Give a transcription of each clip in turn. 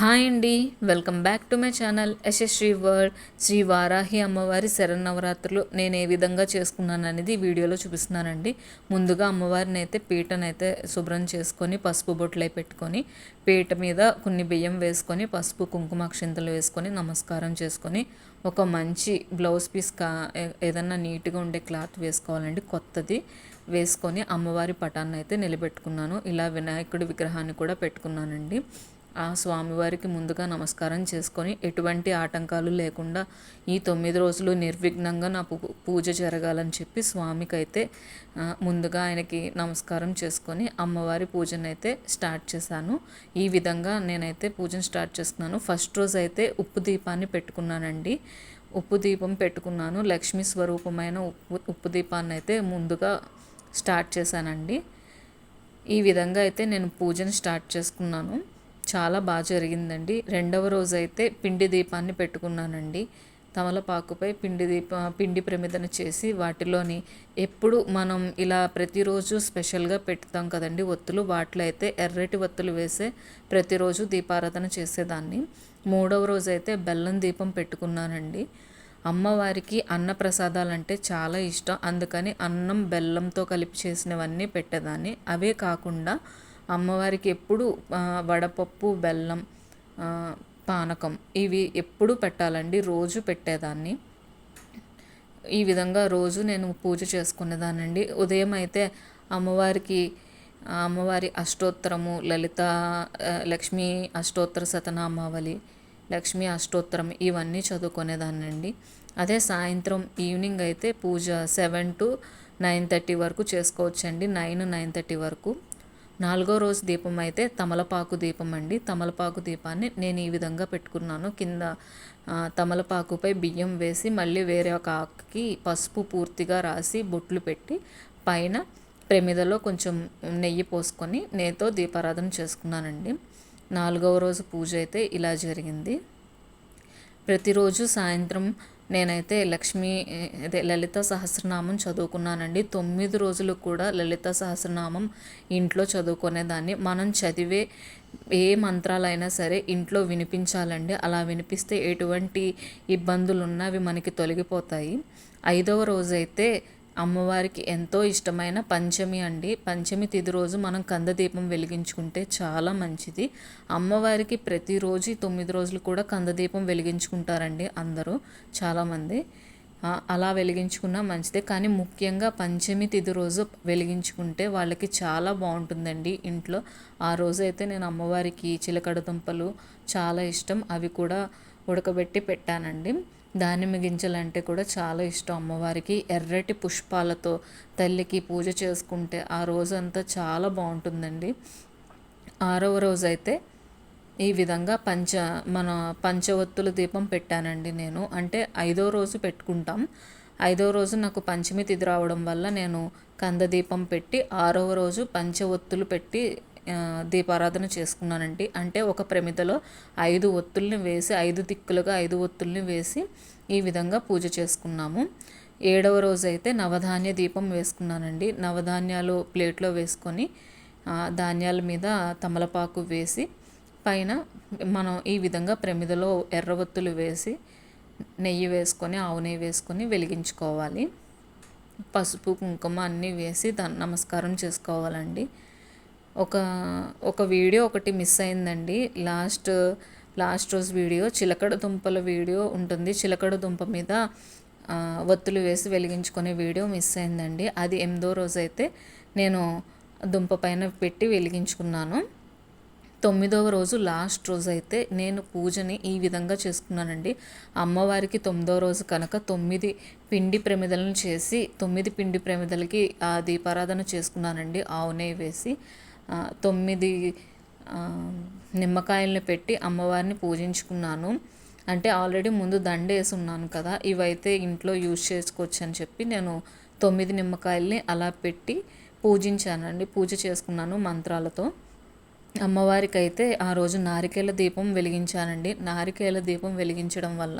Hi అండి. Welcome back to my channel. Yashasri world Shri Varahi అమ్మవారి శరన్నవరాత్రులు నేను ఏ విధంగా చేసుకున్నాను అనేది వీడియోలో చూపిస్తున్నానండి. ముందుగా అమ్మవారిని అయితే పీటనైతే శుభ్రం చేసుకొని పసుపు బొట్లై పెట్టుకొని పీట మీద కొన్ని బియ్యం వేసుకొని పసుపు కుంకుమ అక్షింతలు వేసుకొని నమస్కారం చేసుకొని ఒక మంచి బ్లౌజ్ పీస్ కా ఏదన్నా నీట్గా ఉండే క్లాత్ వేసుకోవాలండి. కొత్తది వేసుకొని అమ్మవారి పటాన్ని అయితే నిలబెట్టుకున్నాను. ఇలా వినాయకుడి విగ్రహాన్ని కూడా పెట్టుకున్నానండి. ఆ స్వామివారికి ముందుగా నమస్కారం చేసుకొని ఎటువంటి ఆటంకాలు లేకుండా ఈ తొమ్మిది రోజులు నిర్విఘ్నంగా నా పూజ జరగాలని చెప్పి స్వామికి అయితే ముందుగా ఆయనకి నమస్కారం చేసుకొని అమ్మవారి పూజను అయితే స్టార్ట్ చేశాను. ఈ విధంగా నేనైతే పూజను స్టార్ట్ చేస్తున్నాను. ఫస్ట్ రోజు అయితే ఉప్పు దీపాన్ని పెట్టుకున్నానండి. ఉప్పు దీపం పెట్టుకున్నాను. లక్ష్మీ స్వరూపమైన ఉప్పు ఉప్పు దీపాన్ని అయితే ముందుగా స్టార్ట్ చేశానండి. ఈ విధంగా అయితే నేను పూజను స్టార్ట్ చేసుకున్నాను. చాలా బాగా జరిగిందండి. రెండవ రోజు అయితే పిండి దీపాన్ని పెట్టుకున్నానండి. తమలపాకుపై పిండి దీప పిండి ప్రమిదన చేసి వాటిలోని ఎప్పుడు మనం ఇలా ప్రతిరోజు స్పెషల్గా పెడతాం కదండి ఒత్తులు వాటిలో అయితే ఎర్రటి ఒత్తులు వేసే ప్రతిరోజు దీపారాధన చేసేదాన్ని. మూడవ రోజు అయితే బెల్లం దీపం పెట్టుకున్నానండి. అమ్మవారికి అన్న ప్రసాదాలు అంటే చాలా ఇష్టం. అందుకని అన్నం బెల్లంతో కలిపి చేసినవన్నీ పెట్టేదాన్ని. అవే కాకుండా అమ్మవారికి ఎప్పుడు వడపప్పు బెల్లం పానకం ఇవి ఎప్పుడు పెట్టాలండి? రోజు పెట్టేదాన్ని. ఈ విధంగా రోజు నేను పూజ చేసుకునేదానండి ఉదయం అయితే అమ్మవారికి అమ్మవారి అష్టోత్తరము లలిత లక్ష్మీ అష్టోత్తర శతనామావళి లక్ష్మీ అష్టోత్తరం ఇవన్నీ చదువుకునేదానండి అదే సాయంత్రం ఈవినింగ్ అయితే పూజ సెవెన్ టు నైన్ థర్టీ వరకు చేసుకోవచ్చండి. నైన్ నైన్ థర్టీ వరకు. నాలుగో రోజు దీపం అయితే తమలపాకు దీపం అండి. తమలపాకు దీపాన్ని నేను ఈ విధంగా పెట్టుకున్నాను. కింద తమలపాకుపై బియ్యం వేసి మళ్ళీ వేరే ఒక ఆకుకి పసుపు పూర్తిగా రాసి బొట్లు పెట్టి పైన ప్రమిదలో కొంచెం నెయ్యి పోసుకొని నేతో దీపారాధన చేసుకున్నానండి. నాలుగవ రోజు పూజ అయితే ఇలా జరిగింది. ప్రతిరోజు సాయంత్రం నేనైతే లక్ష్మి అదే లలిత సహస్రనామం చదువుకున్నానండి. తొమ్మిది రోజులు కూడా లలిత సహస్రనామం ఇంట్లో చదువుకునేదాన్ని మనం చదివే ఏ మంత్రాలైనా సరే ఇంట్లో వినిపించాలండి. అలా వినిపిస్తే ఎటువంటి ఇబ్బందులు ఉన్నా అవి మనకి తొలగిపోతాయి. ఐదవ రోజు అయితే అమ్మవారికి ఎంతో ఇష్టమైన పంచమి అండి. పంచమి తిథి రోజు మనం కందదీపం వెలిగించుకుంటే చాలా మంచిది. అమ్మవారికి ప్రతిరోజు తొమ్మిది రోజులు కూడా కందదీపం వెలిగించుకుంటారండి అందరూ చాలామంది అలా వెలిగించుకున్నా మంచిదే. కానీ ముఖ్యంగా పంచమి తిథి రోజు వెలిగించుకుంటే వాళ్ళకి చాలా బాగుంటుందండి ఇంట్లో. ఆ రోజు అయితే నేను అమ్మవారికి చిలకడ దుంపలు చాలా ఇష్టం. అవి కూడా ఉడకబెట్టి పెట్టానండి. దానిమ్మ గింజలంటే కూడా చాలా ఇష్టం అమ్మవారికి. ఎర్రటి పుష్పాలతో తల్లికి పూజ చేసుకుంటే ఆ రోజంతా చాలా బాగుంటుందండి. ఆరవ రోజు అయితే ఈ విధంగా పంచ మన పంచవత్తుల దీపం పెట్టానండి నేను. అంటే ఐదో రోజు పెట్టుకుంటాం. ఐదో రోజు నాకు పంచమి తిది రావడం వల్ల నేను కంద దీపం పెట్టి ఆరవ రోజు పంచవత్తులు పెట్టి దీపారాధన చేసుకున్నానండి. అంటే ఒక ప్రమిదలో ఐదు ఒత్తుల్ని వేసి ఐదు దిక్కులుగా ఐదు ఒత్తుల్ని వేసి ఈ విధంగా పూజ చేసుకున్నాము. ఏడవ రోజు అయితే నవధాన్య దీపం వేసుకున్నానండి. నవధాన్యాలు ప్లేట్లో వేసుకొని ధాన్యాల మీద తమలపాకు వేసి పైన మనం ఈ విధంగా ప్రమిదలో ఎర్రవత్తులు వేసి నెయ్యి వేసుకొని ఆవు నెయ్యి వేసుకొని వెలిగించుకోవాలి. పసుపు కుంకుమ అన్నీ వేసి దాన్ని నమస్కారం చేసుకోవాలండి. ఒక ఒక వీడియో ఒకటి మిస్ అయిందండి. లాస్ట్ లాస్ట్ రోజు వీడియో చిలకడ దుంపల వీడియో ఉంటుంది. చిలకడ దుంప మీద ఒత్తులు వేసి వెలిగించుకునే వీడియో మిస్ అయిందండి. అది ఎనిమిదో రోజు అయితే నేను దుంప పైన పెట్టి వెలిగించుకున్నాను. తొమ్మిదవ రోజు లాస్ట్ రోజు అయితే నేను పూజని ఈ విధంగా చేసుకున్నానండి. అమ్మవారికి తొమ్మిదవ రోజు కనుక తొమ్మిది పిండి ప్రమిదలను చేసి తొమ్మిది పిండి ప్రమిదలకి ఆ దీపారాధన చేసుకున్నానండి. ఆవు నెయ్యి వేసి తొమ్మిది నిమ్మకాయలను పెట్టి అమ్మవారిని పూజించుకున్నాను. అంటే ఆల్రెడీ ముందు దండేసి ఉన్నాను కదా ఇవైతే ఇంట్లో యూజ్ చేసుకోవచ్చు అని చెప్పి నేను తొమ్మిది నిమ్మకాయల్ని అలా పెట్టి పూజించానండి. పూజ చేసుకున్నాను మంత్రాలతో. అమ్మవారికి అయితే ఆ రోజు నారికేల దీపం వెలిగించానండి. నారికేల దీపం వెలిగించడం వల్ల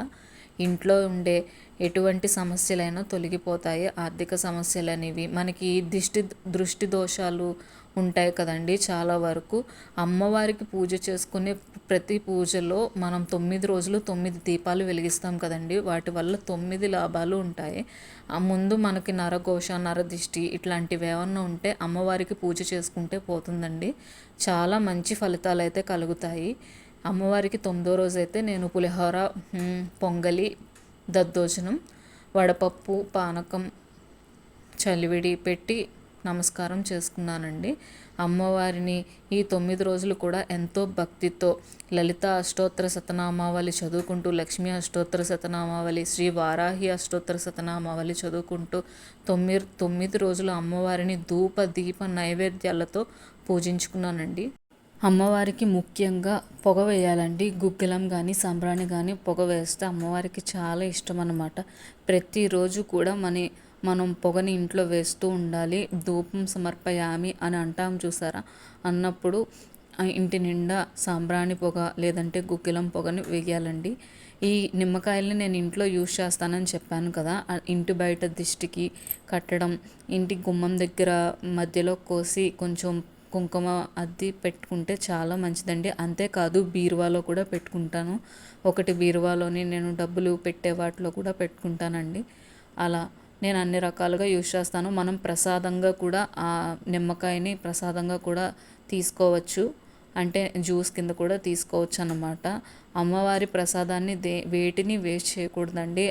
ఇంట్లో ఉండే ఎటువంటి సమస్యలైనా తొలగిపోతాయి. ఆర్థిక సమస్యలు అనేవి మనకి దిష్టి దృష్టి దోషాలు ఉంటాయి కదండి చాలా వరకు. అమ్మవారికి పూజ చేసుకునే ప్రతి పూజలో మనం తొమ్మిది రోజులు తొమ్మిది దీపాలు వెలిగిస్తాం కదండి. వాటి వల్ల తొమ్మిది లాభాలు ఉంటాయి. ఆ ముందు మనకి నరఘోష నరదిష్టి ఇట్లాంటివి ఏమన్నా ఉంటే అమ్మవారికి పూజ చేసుకుంటే పోతుందండి. చాలా మంచి ఫలితాలు అయితే కలుగుతాయి. అమ్మవారికి తొమ్మిదో రోజు అయితే నేను పులిహోర పొంగలి దద్దోజనం వడపప్పు పానకం చలివిడి పెట్టి నమస్కారం చేసుకున్నానండి. అమ్మవారిని ఈ తొమ్మిది రోజులు కూడా ఎంతో భక్తితో లలిత అష్టోత్తర శతనామావళి చదువుకుంటూ లక్ష్మీ అష్టోత్తర శతనామావళి శ్రీ వారాహి అష్టోత్తర శతనామావళి చదువుకుంటూ తొమ్మిది తొమ్మిది రోజులు అమ్మవారిని ధూప దీప నైవేద్యాలతో పూజించుకున్నానండి. అమ్మవారికి ముఖ్యంగా పొగ వేయాలండి. గుగ్గిలం కానీ సాంబ్రాణి కానీ పొగ వేస్తే అమ్మవారికి చాలా ఇష్టం అన్నమాట ప్రతిరోజు కూడా మన మనం పొగని ఇంట్లో వేస్తూ ఉండాలి. ధూపం సమర్పయామి అని అంటాం చూసారా? అన్నప్పుడు ఇంటి నిండా సాంబ్రాణి పొగ లేదంటే గుగ్గిలం పొగని వేయాలండి. ఈ నిమ్మకాయల్ని నేను ఇంట్లో యూజ్ చేస్తానని చెప్పాను కదా. ఇంటి బయట దిష్టికి కట్టడం ఇంటి గుమ్మం దగ్గర మధ్యలో కోసి కొంచెం కుంకుమ అది పెట్టుకుంటే చాలా మంచిదండి. అంతేకాదు బీరువాలో కూడా పెట్టుకుంటాను. ఒకటి బీరువాలోని నేను డబ్బులు పెట్టే వాటిలో కూడా పెట్టుకుంటానండి. అలా నేను అన్ని రకాలుగా యూజ్ చేస్తాను. మనం ప్రసాదంగా కూడా ఆ నిమ్మకాయని ప్రసాదంగా కూడా తీసుకోవచ్చు. అంటే జ్యూస్ కింద కూడా తీసుకోవచ్చు అన్నమాట అమ్మవారి ప్రసాదాన్ని దే వేటిని వేస్ట్ చేయకూడదండి.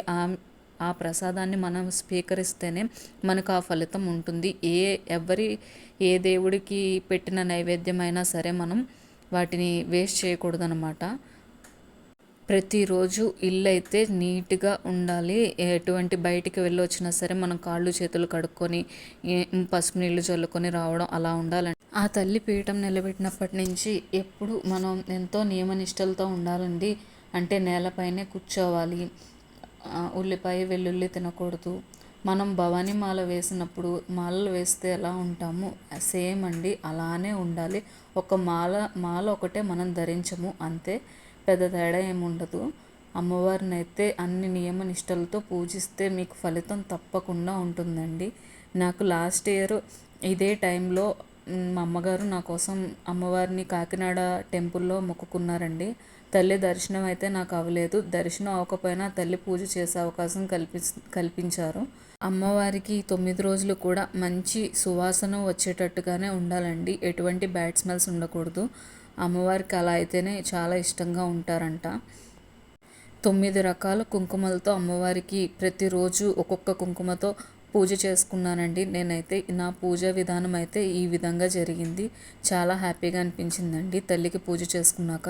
ఆ ప్రసాదాన్ని మనం స్వీకరిస్తేనే మనకు ఆ ఫలితం ఉంటుంది. ఏ ఎవరి ఏ దేవుడికి పెట్టిన నైవేద్యమైనా సరే మనం వాటిని వేస్ట్ చేయకూడదనమాట ప్రతిరోజు ఇల్లు అయితే నీట్గా ఉండాలి. ఎటువంటి బయటికి వెళ్ళి వచ్చినా సరే మనం కాళ్ళు చేతులు కడుక్కొని పసుపు నీళ్ళు చల్లుకొని రావడం అలా ఉండాలండి. ఆ తల్లి పీఠం నిలబెట్టినప్పటి నుంచి ఎప్పుడు మనం ఎంతో నియమనిష్టలతో ఉండాలండి. అంటే నేలపైనే కూర్చోవాలి. ఉల్లిపాయ వెల్లుల్లి తినకూడదు. మనం భవానీ మాల వేసినప్పుడు మాలలు వేస్తే ఎలా ఉంటామో? సేమ్ అండి అలానే ఉండాలి. ఒక మాల మాల ఒకటే మనం ధరించము అంతే. పెద్ద తేడా ఏముండదు అమ్మవారిని అయితే అన్ని నియమ నిష్టలతో పూజిస్తే మీకు ఫలితం తప్పకుండా ఉంటుందండి. నాకు లాస్ట్ ఇయర్ ఇదే టైంలో మా అమ్మగారు నా కోసం అమ్మవారిని కాకినాడ టెంపుల్లో మొక్కుకున్నారండి. తల్లి దర్శనం అయితే నాకు అవ్వలేదు. దర్శనం అవ్వకపోయినా తల్లి పూజ చేసే అవకాశం కల్పి కల్పించారు. అమ్మవారికి తొమ్మిది రోజులు కూడా మంచి సువాసన వచ్చేటట్టుగానే ఉండాలండి. ఎటువంటి బ్యాడ్ స్మెల్స్ ఉండకూడదు. అమ్మవారికి అలా అయితేనే చాలా ఇష్టంగా ఉంటారంట. తొమ్మిది రకాల కుంకుమలతో అమ్మవారికి ప్రతిరోజు ఒక్కొక్క కుంకుమతో పూజ చేసుకున్నానండి. నేనైతే నా పూజ విధానం అయితే ఈ విధంగా జరిగింది. చాలా హ్యాపీగా అనిపించిందండి తల్లికి పూజ చేసుకున్నాక.